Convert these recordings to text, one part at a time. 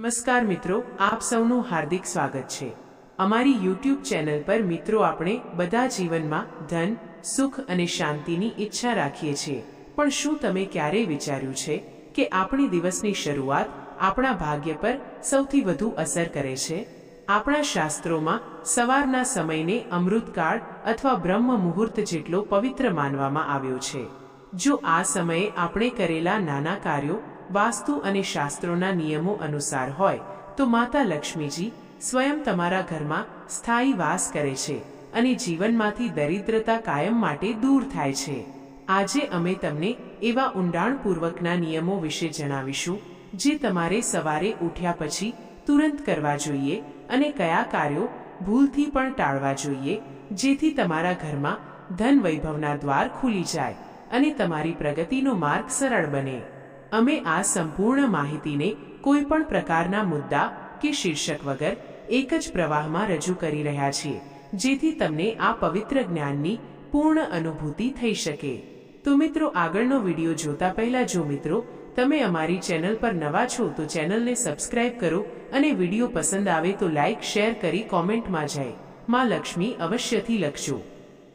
નમસ્કાર મિત્રો, આપ સૌનું હાર્દિક સ્વાગત છે. અમારી યુટ્યુબ ચેનલ પર મિત્રો આપણે બધા જીવનમાં ધન, સુખ અને શાંતિની ઈચ્છા રાખીએ છીએ. પણ શું તમે ક્યારેય વિચાર્યું છે કે આપણી દિવસની શરૂઆત આપણા ભાગ્ય પર સૌથી વધુ અસર કરે છે? આપણા શાસ્ત્રોમાં સવારના સમયને અમૃતકાળ અથવા બ્રહ્મ મુહૂર્ત જેટલો પવિત્ર માનવામાં આવ્યો છે. જો આ સમયે આપણે કરેલા નાના કાર્યો વાસ્તુ અને શાસ્ત્રોના નિયમો અનુસાર હોય, તો માતા લક્ષ્મીજી સ્વયં તમારા ઘરમાં સ્થાયી વાસ કરે છે અને જીવનમાંથી દરિદ્રતા કાયમ માટે દૂર થાય છે. આજે અમે તમને એવા ઊંડાણપૂર્વકના નિયમો વિશે જણાવીશું, જે તમારે સવારે ઉઠ્યા પછી તુરંત કરવા જોઈએ અને કયા કાર્યો ભૂલથી પણ ટાળવા જોઈએ, જેથી તમારા ઘરમાં ધન વૈભવના દ્વાર ખુલી જાય અને તમારી પ્રગતિનો માર્ગ સરળ બને. અમે આ સંપૂર્ણ માહિતીને કોઈ પણ પ્રકારના મુદ્દા કે શીર્ષક વગર એક જ પ્રવાહમાં રજૂ કરી રહ્યા છીએ, જેથી તમને આ પવિત્ર જ્ઞાનની પૂર્ણ અનુભૂતિ થઈ શકે. તો મિત્રો, આગળનો વીડિયો જોતા પહેલા જો મિત્રો, તમે અમારી ચેનલ પર નવા છો, તો ચેનલને સબસ્ક્રાઇબ કરો અને વીડિયો પસંદ આવે તો લાઇક, શેર કરી કોમેન્ટમાં જાય. માં લક્ષ્મી અવશ્યથી લખજો.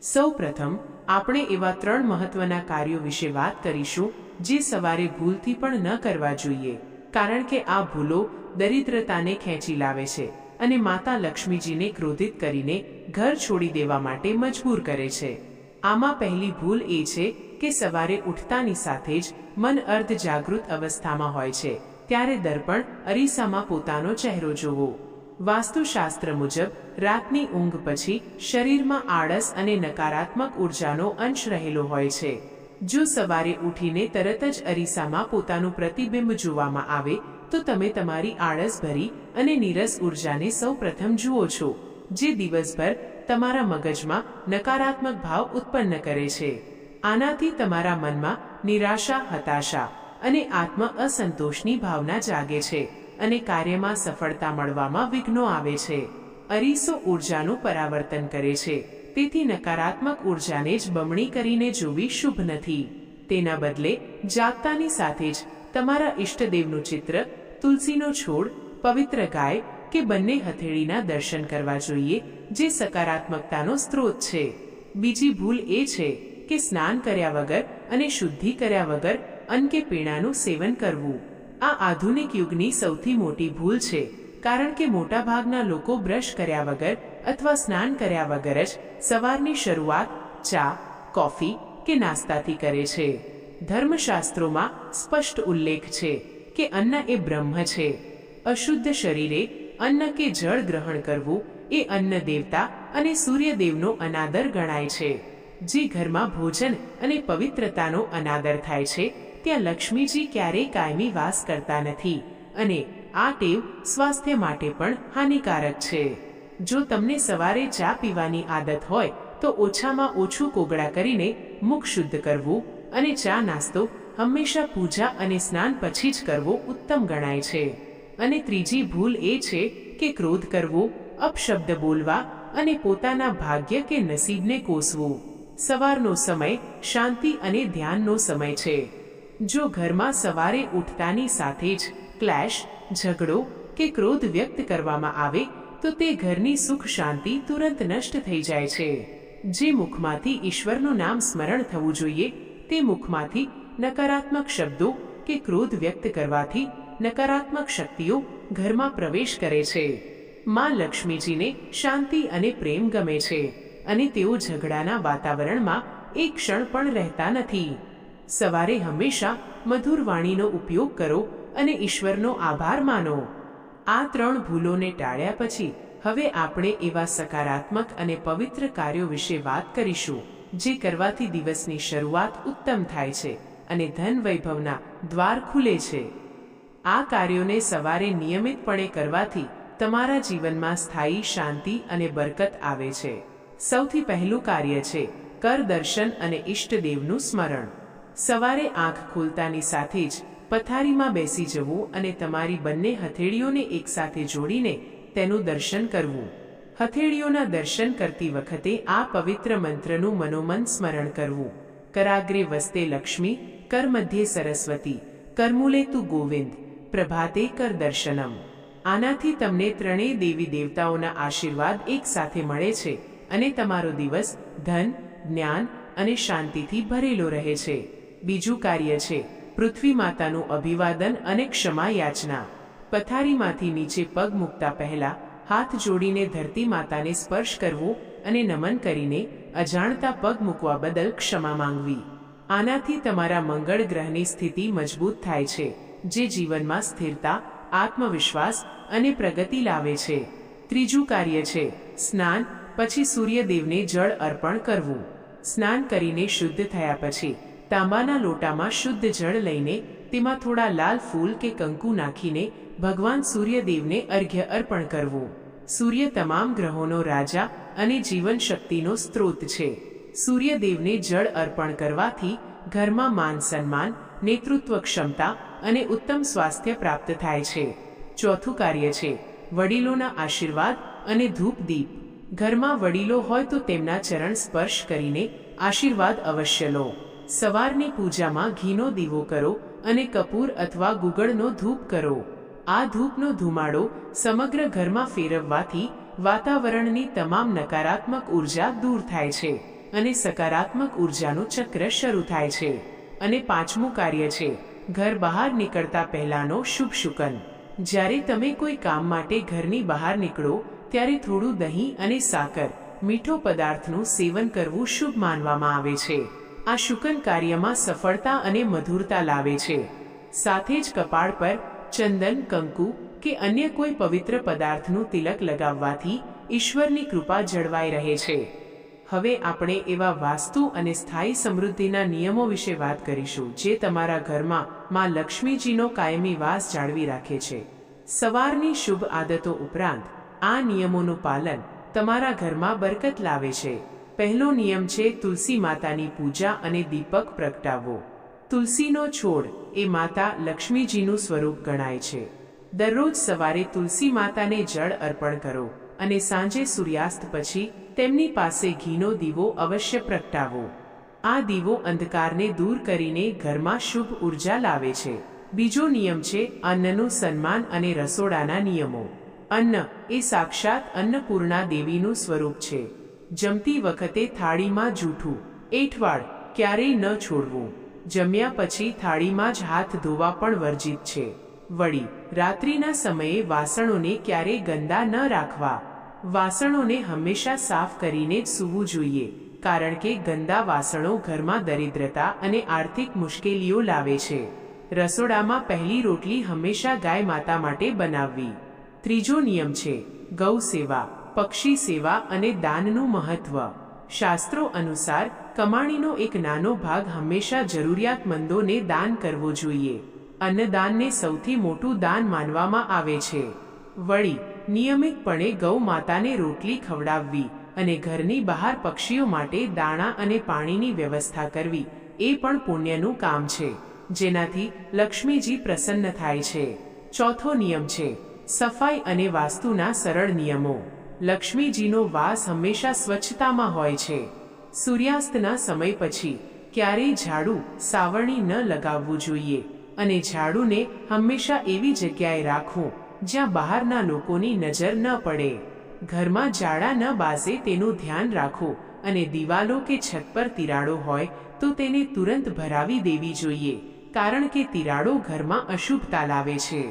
સૌ પ્રથમ, આપણે એવા ત્રણ મહત્વના કાર્યો વિશે વાત કરીશું જે સવારે ભૂલથી પણ ન કરવા જોઈએ, કારણ કે આ ભૂલો દરિદ્રતાને ખેંચી લાવે છે અને માતા લક્ષ્મીજીને ક્રોધિત કરીને ઘર છોડી દેવા માટે મજબૂર કરે છે. આમાં પહેલી ભૂલ એ છે કે સવારે ઉઠતાની સાથે જ મન અર્ધ જાગૃત અવસ્થામાં હોય છે, ત્યારે દર્પણ અરીસામાં પોતાનો ચહેરો જોવો. વાસ્તુશાસ્ત્ર મુજબ, રાતની ઊંઘ પછી શરીરમાં આળસ અને નકારાત્મક ઉર્જાનો અંશ રહેલો હોય છે. જો સવારે ઉઠીને તરત જ અરીસામાં પોતાનું પ્રતિબિંબ જોવામાં આવે, તો તમે તમારી આળસ ભરી અને નીરસ ઉર્જાને સૌ જુઓ છો, જે દિવસભર તમારા મગજમાં નકારાત્મક ભાવ ઉત્પન્ન કરે છે. આનાથી તમારા મનમાં નિરાશા, હતાશા અને આત્મ અસંતોષની ભાવના જાગે છે અને કાર્યમાં સફળતા મળવામાં વિઘ્નો આવે છે. અરીસો ઉર્જાનું પરાવર્તન કરે છે. તેથી નકારાત્મક ઉર્જાને જ બમણી કરીને જોવી શુભ નથી. તેના બદલે, જાગતાની સાથે જ તમારા ઈષ્ટદેવનું ચિત્ર, તુલસીનો છોડ, પવિત્ર ગાય કે બંને હથેળીના દર્શન કરવા જોઈએ, જે સકારાત્મકતાનો સ્ત્રોત છે. બીજી ભૂલ એ છે કે સ્નાન કર્યા વગર અને શુદ્ધિ કર્યા વગર અન્ન કે પીણાનું સેવન કરવું. આ આધુનિક યુગની સૌથી મોટી ભૂલ છે. કારણ કે મોટાભાગના લોકો બ્રશ કર્યા વગર અથવા સ્નાન કર્યા વગર જ સવારની શરૂઆત ચા, કોફી કે નાસ્તાથી કરે છે. ધર્મશાસ્ત્રોમાં સ્પષ્ટ ઉલ્લેખ છે કે અન્ન એ બ્રહ્મ છે. અશુદ્ધ શરીરે અન્ન કે જળ ગ્રહણ કરવું એ અન્ન દેવતા અને સૂર્યદેવનો અનાદર ગણાય છે. જે ઘરમાં ભોજન અને પવિત્રતાનો અનાદર થાય છે, ત્યાં લક્ષ્મીજી ક્યારેય કાયમી વાસ કરતા નથી અને આ ટેવ સ્વાસ્થ્ય માટે પણ હાનિકારક છે. જો તમને સવારે ચા પીવાની આદત હોય, તો ઓછામાં ઓછું કોગળા કરીને મુખ શુદ્ધ કરવું અને ચા નાસ્તો હંમેશા પૂજા અને સ્નાન પછી જ કરવો ઉત્તમ ગણાય છે. અને ત્રીજી ભૂલ એ છે કે ક્રોધ કરવો, અપશબ્દ બોલવા અને પોતાના ભાગ્ય કે નસીબને કોસવું. સવારનો સમય શાંતિ અને ધ્યાનનો સમય છે. જો ઘરમાં સવારે ઉઠતાની સાથે જ ક્લેશ ઝઘડો કે ક્રોધ વ્યક્ત કરવામાં આવે તો તે ઘરની સુખ શાંતિ તુરંત નષ્ટ થઈ જાય છે. જે મુખમાંથી ઈશ્વરનું નામ સ્મરણ થવું જોઈએ, તે મુખમાંથી નકારાત્મક શબ્દો કે ક્રોધ વ્યક્ત કરવાથી નકારાત્મક શક્તિઓ ઘરમાં પ્રવેશ કરે છે. માં લક્ષ્મીજીને શાંતિ અને પ્રેમ ગમે છે અને તેઓ ઝઘડાના વાતાવરણમાં એક ક્ષણ પણ રહેતા નથી. સવારે હંમેશા મધુર વાણીનો ઉપયોગ કરો અને ઈશ્વરનો આભાર માનો. આ ત્રણ ભૂલોને ટાળ્યા પછી હવે આપણે એવા સકારાત્મક અને પવિત્ર કાર્યો વિશે વાત કરીશું, જે કરવાથી દિવસની શરૂઆત ઉત્તમ થાય છે અને ધન વૈભવના દ્વાર ખુલે છે. આ કાર્યોને સવારે નિયમિતપણે કરવાથી તમારા જીવનમાં સ્થાયી શાંતિ અને બરકત આવે છે. સૌથી પહેલું કાર્ય છે કર દર્શન અને ઈષ્ટદેવનું સ્મરણ. સવારે આંખ ખોલતાની સાથે જ પથારીમાં બેસી જવું અને તમારી બંને હથેળીઓને એકસાથે જોડીને તેનું દર્શન કરવું. હથેળીઓના દર્શન કરતી વખતે આ પવિત્ર મંત્રનું મનોમન સ્મરણ કરવું. કરાગ્રે વસ્તે લક્ષ્મી, કર મધ્યે સરસ્વતી, કરમૂલે તું ગોવિંદ, પ્રભાતે કર દર્શનમ. આનાથી તમને ત્રણેય દેવી દેવતાઓના આશીર્વાદ એકસાથે મળે છે અને તમારો દિવસ ધન, જ્ઞાન અને શાંતિથી ભરેલો રહે છે. બીજું કાર્ય છે પૃથ્વી માતાનું અભિવાદન અને ક્ષમા યાચના પથારીમાંથી નીચે પગ મૂકતા પહેલા હાથ જોડીને ધરતી માતાને સ્પર્શ કરવો અને નમન કરીને અજાણતા પગ મૂકવા બદલ ક્ષમા માંગવી. આનાથી તમારા મંગળ ગ્રહની સ્થિતિ મજબૂત થાય છે, જે જીવનમાં સ્થિરતા, આત્મવિશ્વાસ અને પ્રગતિ લાવે છે. ત્રીજું કાર્ય છે, સ્નાન, પછી સૂર્યદેવને જળ અર્પણ કરવું. સ્નાન કરીને શુદ્ધ થયા પછી તાંબાના લોટામાં શુદ્ધ જળ લઈને તેમાં થોડા લાલ ફૂલ કે કંકુ નાખીને ભગવાન સૂર્યદેવને અર્ઘ્ય અર્પણ કરવું. સૂર્ય તમામ ગ્રહોનો રાજા અને જીવન શક્તિનો સ્ત્રોત છે. સૂર્યદેવને જળ અર્પણ કરવાથી ઘરમાં માન સન્માન, નેતૃત્વ ક્ષમતા અને ઉત્તમ સ્વાસ્થ્ય પ્રાપ્ત થાય છે. ચોથું કાર્ય છે, વડીલોના આશીર્વાદ અને ધૂપ દીપ. ઘરમાં વડીલો હોય તો તેમના ચરણ સ્પર્શ કરીને આશીર્વાદ અવશ્ય લો. સવારની પૂજામાં ઘીનો દીવો કરો અને કપૂર અથવા ગુગળનો ધૂપ કરો. આ ધૂપનો ધુમાડો સમગ્ર ઘરમાં ફેરવવાથી વાતાવરણની તમામ નકારાત્મક ઊર્જા દૂર થાય છે અને સકારાત્મક ઉર્જાનું ચક્ર શરૂ થાય છે. અને પાંચમું કાર્ય છે, ઘર બહાર નીકળતા પહેલાંનો શુભ શુકન. જ્યારે તમે કોઈ કામ માટે ઘરની બહાર નીકળો, ત્યારે થોડું દહીં અને સાકર, મીઠો પદાર્થનું સેવન કરવું શુભ માનવામાં આવે છે. આ શુકન કાર્યમાં સફળતા અને મધુરતા લાવે છે. સાથે જ કપાળ પર ચંદન, કંકુ કે અન્ય કોઈ પવિત્ર પદાર્થનું તિલક લગાવવાથી ઈશ્વરની કૃપા જળવાઈ રહે છે. હવે આપણે એવા વાસ્તુ અને સ્થાયી સમૃદ્ધિના નિયમો વિશે વાત કરીશું જે તમારા ઘરમાં માં લક્ષ્મીજીનો કાયમી વાસ જાળવી રાખે છે. સવારની શુભ આદતો ઉપરાંત આ નિયમોનું પાલન તમારા ઘરમાં બરકત લાવે છે. પહેલો નિયમ છે તુલસી માતાની પૂજા અને દીપક પ્રગટાવવો. તુલસીનો છોડ એ માતા લક્ષ્મીજીનું સ્વરૂપ ગણાય છે. દરરોજ સવારે તુલસી માતાને જળ અર્પણ કરો અને સાંજે સૂર્યાસ્ત પછી તેમની પાસે ઘીનો દીવો અવશ્ય પ્રગટાવો. આ દીવો અંધકારને દૂર કરીને ઘરમાં શુભ ઊર્જા લાવે છે. બીજો નિયમ છે અન્નનું સન્માન અને રસોડાના નિયમો. અન્ન એ સાક્ષાત અન્નપૂર્ણા દેવીનું સ્વરૂપ છે. જમતી વખતે થાળીમાં જૂઠું. એઠવાડ, ક્યારેય ન છોડવું. જમ્યા પછી થાળીમાં જ હાથ ધોવા પણ વર્જિત છે. વળી, રાત્રિના સમયે વાસણોને ક્યારેય ગંદા ન રાખવા. વાસણોને હંમેશા સાફ કરીને જ સૂવું જોઈએ, કારણ કે ગંદા વાસણો ઘરમાં દરિદ્રતા અને આર્થિક મુશ્કેલીઓ લાવે છે. રસોડામાં પહેલી રોટલી હંમેશા ગાય માતા માટે બનાવવી. ત્રીજો નિયમ છે ગૌ સેવા પક્ષી સેવા અને દાનનું મહત્વ. શાસ્ત્રો અનુસાર, કમાણીનો એક નાનો ભાગ હંમેશા જરૂરિયાતમંદોને દાન કરવો જોઈએ. અન્નદાનને સૌથી મોટું દાન માનવામાં આવે છે. વળી, નિયમિતપણે ગૌ માતાને રોટલી ખવડાવવી અને ઘરની બહાર પક્ષીઓ માટે દાણા અને પાણીની વ્યવસ્થા કરવી એ પણ પુણ્યનું કામ છે. જેનાથી લક્ષ્મીજી પ્રસન્ન થાય છે. ચોથો નિયમ છે, સફાઈ અને વાસ્તુના સરળ નિયમો. લક્ષ્મીજીનો વાસ હંમેશા સ્વચ્છતામાં હોય છે. સૂર્યાસ્તના સમય પછી ક્યારેય ઝાડુ સાવરણી ન લગાવવું જોઈએ અને ઝાડુને હંમેશા એવી જગ્યાએ રાખવું જ્યાં બહારના લોકોની નજર ન પડે. ઘરમાં ઝાડા ન બાસે તેનું ધ્યાન રાખો અને દિવાલો કે છત પર તિરાડો હોય તો તેને તુરંત ભરાવી દેવી જોઈએ, કારણ કે તિરાડો ઘરમાં અશુભતા લાવે છે.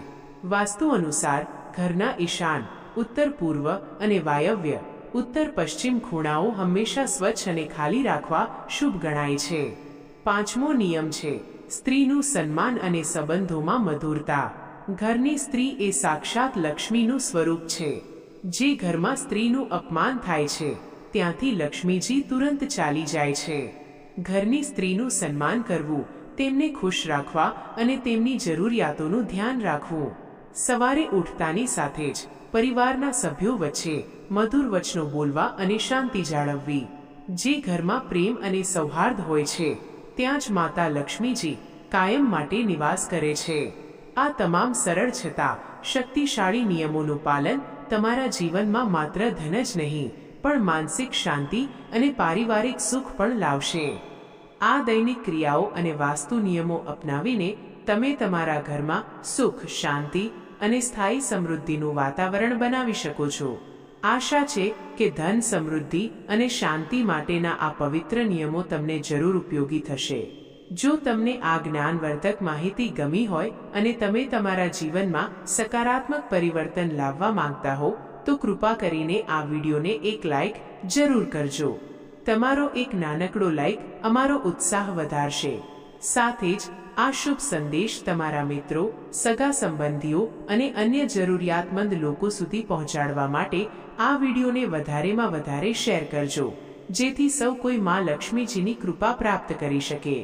વાસ્તુ અનુસાર ઘરના ઈશાન ઉત્તર પૂર્વ અને વાયવ્ય, ઉત્તર પશ્ચિમ ખૂણાઓ હંમેશા સ્વચ્છ અને ખાલી રાખવા શુભ ગણાય છે. પાંચમો નિયમ છે, સ્ત્રીનું સન્માન અને સંબંધોમાં મધુરતા. ઘરની સ્ત્રી એ સાક્ષાત લક્ષ્મીનું સ્વરૂપ છે. જે ઘરમાં સ્ત્રીનું અપમાન થાય છે, ત્યાંથી લક્ષ્મીજી તુરંત ચાલી જાય છે. ઘરની સ્ત્રીનું સન્માન કરવું, તેમને ખુશ રાખવા અને તેમની જરૂરિયાતોનું ધ્યાન રાખવું. સવારે ઉઠતાની સાથે જ પરિવારના સભ્યો વચ્ચે મધુર વચનો બોલવા અને શાંતિ જાળવવી. જે ઘરમાં પ્રેમ અને સૌહાર્દ હોય છે, ત્યાં જ માતા લક્ષ્મીજી કાયમ માટે નિવાસ કરે છે. આ તમામ સરળ છતાં શક્તિશાળી નિયમોનું પાલન તમારા જીવનમાં માત્ર ધન જ નહીં, પણ માનસિક શાંતિ અને પારિવારિક સુખ પણ લાવશે. આ દૈનિક ક્રિયાઓ અને વાસ્તુ નિયમો અપનાવીને તમે તમારા ઘરમાં સુખ, શાંતિ અને સ્થાયી સમૃદ્ધિનું વાતાવરણ બનાવી શકો છો. આશા છે કે ધન સમૃદ્ધિ અને શાંતિ માટેના આ પવિત્ર નિયમો તમને જરૂર ઉપયોગી થશે. જો તમને આ જ્ઞાનવર્ધક માહિતી ગમી હોય અને તમે તમારા જીવનમાં સકારાત્મક પરિવર્તન લાવવા માંગતા હો, તો કૃપા કરીને આ વિડીયોને એક લાઈક જરૂર કરજો. તમારો એક નાનકડો લાઈક અમારો ઉત્સાહ વધારશે. સાથે જ આ શુભ સંદેશ તમારા મિત્રો, સગા સંબંધીઓ અને અન્ય જરૂરિયાતમંદ લોકો સુધી પહોંચાડવા માટે આ વિડીયોને વધારેમાં વધારે શેર કરજો, જેથી સૌ કોઈ માં લક્ષ્મીજીની કૃપા પ્રાપ્ત કરી શકે.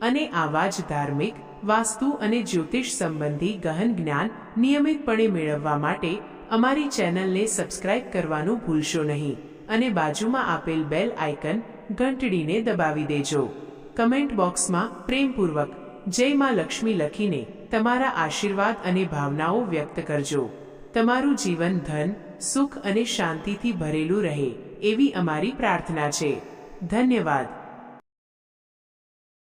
અને આવા જ ધાર્મિક, વાસ્તુ અને જ્યોતિષ સંબંધી ગહન જ્ઞાન નિયમિતપણે મેળવવા માટે અમારી ચેનલને સબસ્ક્રાઇબ કરવાનું ભૂલશો નહીં અને બાજુમાં આપેલ બેલ આઇકન ઘંટડીને દબાવી દેજો. કમેન્ટ બોક્સમાં પ્રેમપૂર્વક જય માં લક્ષ્મી લખીને તમારા આશીર્વાદ અને ભાવનાઓ વ્યક્ત કરજો. તમારું જીવન ધન, સુખ અને શાંતિથી ભરેલું રહે, એવી અમારી પ્રાર્થના છે. ધન્યવાદ.